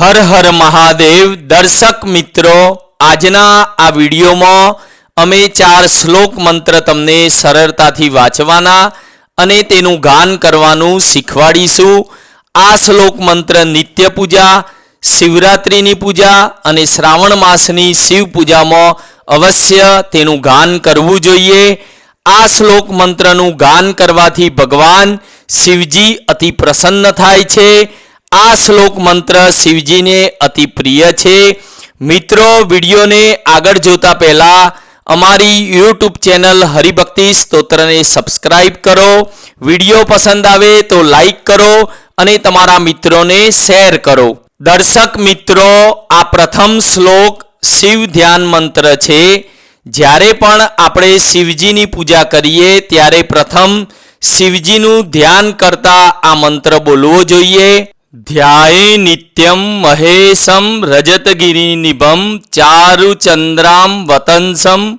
હર હર મહાદેવ દર્શક મિત્રો, આજના આ વિડીયોમાં અમે ચાર શ્લોક મંત્ર તમને સરળતાથી વાંચવાના અને તેનું ગાન કરવાનું શીખવાડીશું. આ શ્લોક મંત્ર નિત્ય પૂજા, શિવરાત્રિની પૂજા અને શ્રાવણ માસની શિવ પૂજામાં અવશ્ય તેનું ગાન કરવું જોઈએ. આ શ્લોક મંત્રનું ગાન કરવાથી ભગવાન શિવજી અતિ પ્રસન્ન થાય છે. આ શ્લોક મંત્ર શિવજીને અતિ પ્રિય છે. મિત્રો, વિડીયોને આગળ જોતા પહેલા અમારી યુટ્યુબ ચેનલ હરિભક્તિ સ્તોત્રને સબસ્ક્રાઇબ કરો. વીડિયો પસંદ આવે તો લાઈક કરો અને તમારા મિત્રોને શેર કરો. દર્શક મિત્રો, આ પ્રથમ શ્લોક શિવ ધ્યાન મંત્ર છે. જ્યારે પણ આપણે શિવજીની પૂજા કરીએ, ત્યારે પ્રથમ શિવજીનું ધ્યાન કરતા આ મંત્ર બોલવો જોઈએ. ધ્યાયે નિત્યમ મહેશમ રજતગિરિનિભમ ચારુચંદ્રામ વતંસમ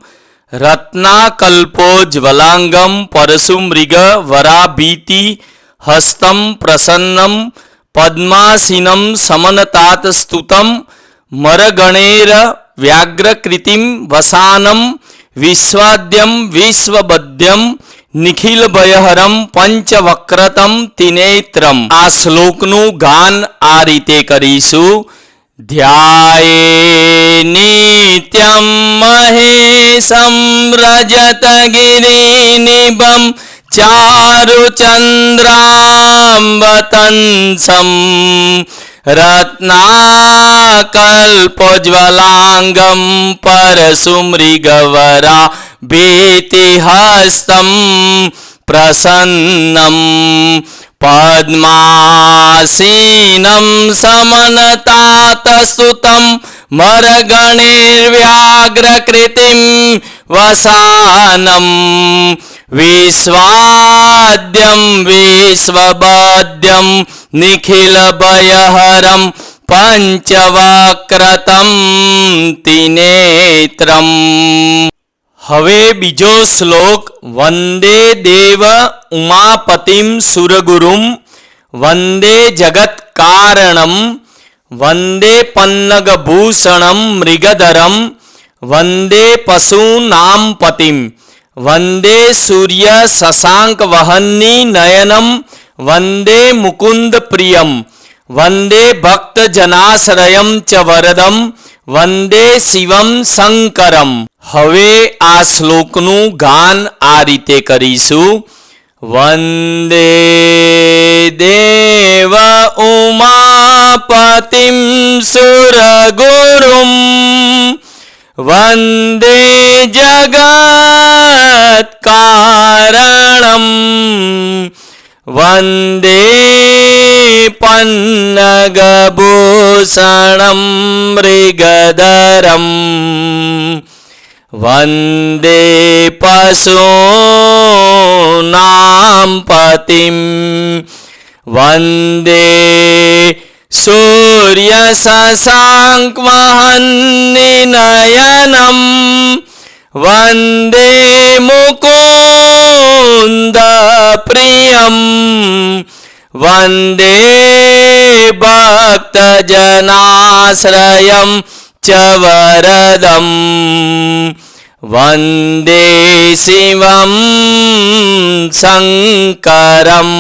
રત્નાકલ્પોજ્વલાંગમ પરશુમૃગ વરાભીતિ હસ્તમ પ્રસન્નમ પદ્માસીનમ સમનતાત સ્તુતમ મરગણેર વ્યાગ્રકૃતિમ વસાનમ વિશ્વાદ્યમ વિશ્વબદ્યમ નિખિલ ભયહરમ પંચવક્રતમ તિનેત્રમ આ શ્લોકનું ગાન આ રીતે કરીશું ધ્યાયે નિત્યમ મહેશમ રજતગિરિનિભમ ચારુચંદ્રામ વતંસમ રત્નાકલ્પોજ્વલાંગમ પરશુમૃગવરા भीतिहस्तं प्रसन्नम् पद्मासीनं समनतात सुतम् मरगणे व्याघ्रकृतिम् वसानम् विश्वाद्यम् विश्ववाद्यम् निखिलभयहरम् पञ्चवाक्रतम् तिनेत्रम् હવે બીજો શ્લોક, વંદે દેવ ઉમાપતિમ સુરગુરુમ, વંદે જગત કારણમ, વંદે પન્નગભૂષણમ મૃગધરમ, વંદે પશુનામ પતિમ, વંદે સૂર્ય શશાંક વહનની નયનમ, વંદે મુકુંદ પ્રિયમ, વંદે ભક્તજનાશ્રયમ ચ વરદમ વંદે શિવમ શંકરમ. હવે આ શ્લોકનું ગાન આ રીતે કરીશું. વંદે દેવ ઉમાપતિમ સુરગુરુમ. વંદે જગત્કારણમ વંદે वन्दे पन्नगभूषणं मृगदरम् वन्दे पशो नाम् पतिम् वन्दे सूर्यशशाङ्क्महन्निनयनम् નયનમ વંદે મુકુંદ પ્રિયમ વંદે ભક્તજનાશ્રયમ ચ વરદમ વંદે શિવમ શંકરમ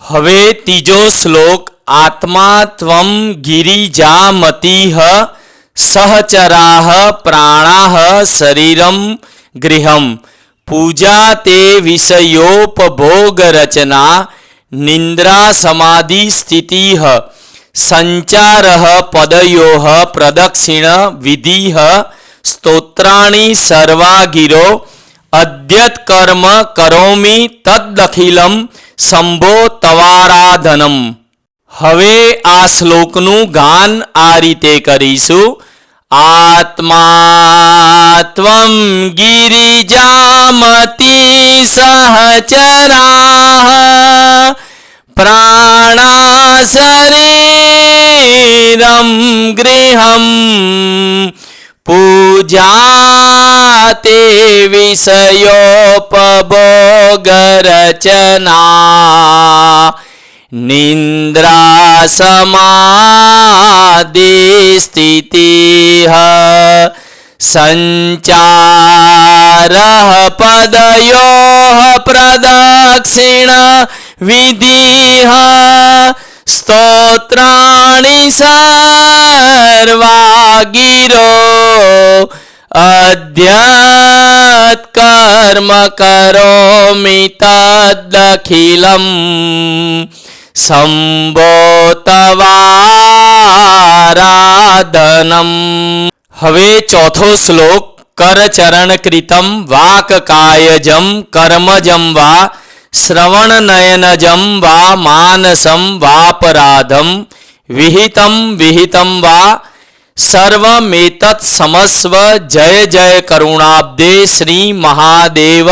હવે ત્રીજો શ્લોક આત્મા ત્વમ ગિરિજામતીહ સહચરાહ પ્રાણાહ શરીરમ ગૃહમ. પૂજા તે વિષયોપભોગ રચના, નિંદ્રા સમાધિ સ્થિતિ સંચાર પદયો પ્રદક્ષિણ વિધિ સ્તોત્રાણી સર્વાગીરો અદ્યત કર્મ તદખિલમ શંભો તવારાધનમ. હવે આ શ્લોકનું ગાન આ રીતે કરીશું. આત્માત્વમ ગિરિજામતી સહચરા પ્રાણા શરીરમ ગૃહમ પૂજા તે નિંદ્રા સમાધિ સ્થિતિ સંચાર પદયો પ્રદક્ષિણ વિધિ સ્તોત્રાણી સર્વા ગીરો અધ્યાત કર્મ કરોમિ તદખિલમ સંબોતવારાધનમ. હવે ચોથો શ્લોક કરચરણ કૃતમ વાકકાયજમ કર્મજમ વા શ્રવણનયનજમ વા માનસમ વાપરાધમ. વિહિતમ વિહિતમ વા સર્વમેતત સમસ્વ જય જય કરુણાબ્દે શ્રી મહાદેવ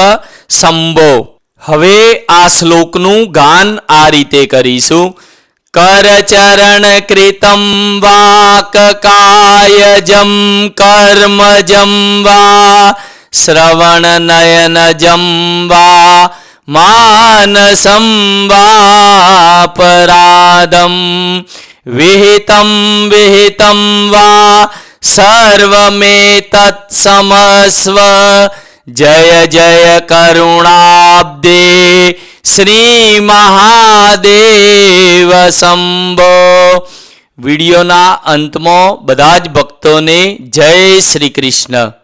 શંભો હવે આ શ્લોકનું ગાન આ રીતે કરીશું. કરચરણ કૃતમ વાકકાયજમ કર્મજમ વા શ્રવણનયનજમ વા, માનસમ વાપરાદમ, વિહિતમ વિહિતમ વા સર્વમેતત્ સમસ્વ જય જય કરુણાબ્દે શ્રી મહાદેવ શંભો વિડીયોના અંતમાં બધા જ ભક્તોને જય શ્રી કૃષ્ણ.